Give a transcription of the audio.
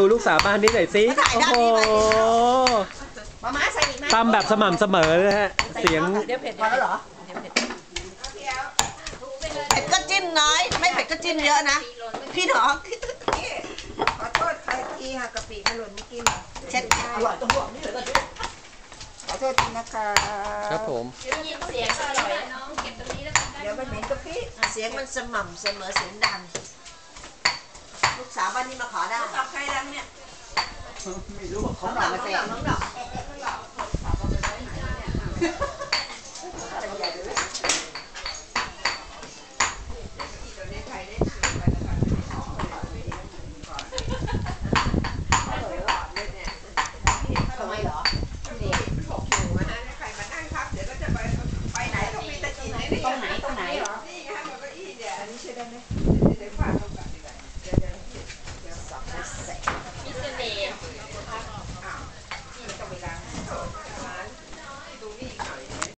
ดูลูกสาวบ้านนี้หน่อยสิถ่ายโอ้ด้านโหนี้ไปมาม่าใส่อีกไหมตำแบบสม่ำเสมอเลยฮะ เสียงเดี๋ยวเผ็ดพอแล้วเหรอเผ็ดก็จิ้มน้อย ไม่เผ็ดก็จิ้มเยอะนะ พี่น้องขอโทษใครทีค่ะกะปิมันหล่นเมื่อกี้เนี่ยเช็ดอร่อยตรงหัวนี่เลยขอโทษทีนะคะครับผมเดี๋ยวมันเหม็นกะปิเสียงมันสม่ำเสมอเสียงดังลูกสานนี้มาขอได้ตับใครดังเนี่ยไม่รู้เขาหลับมาเสร็จน้องดอกตรงไหนตรง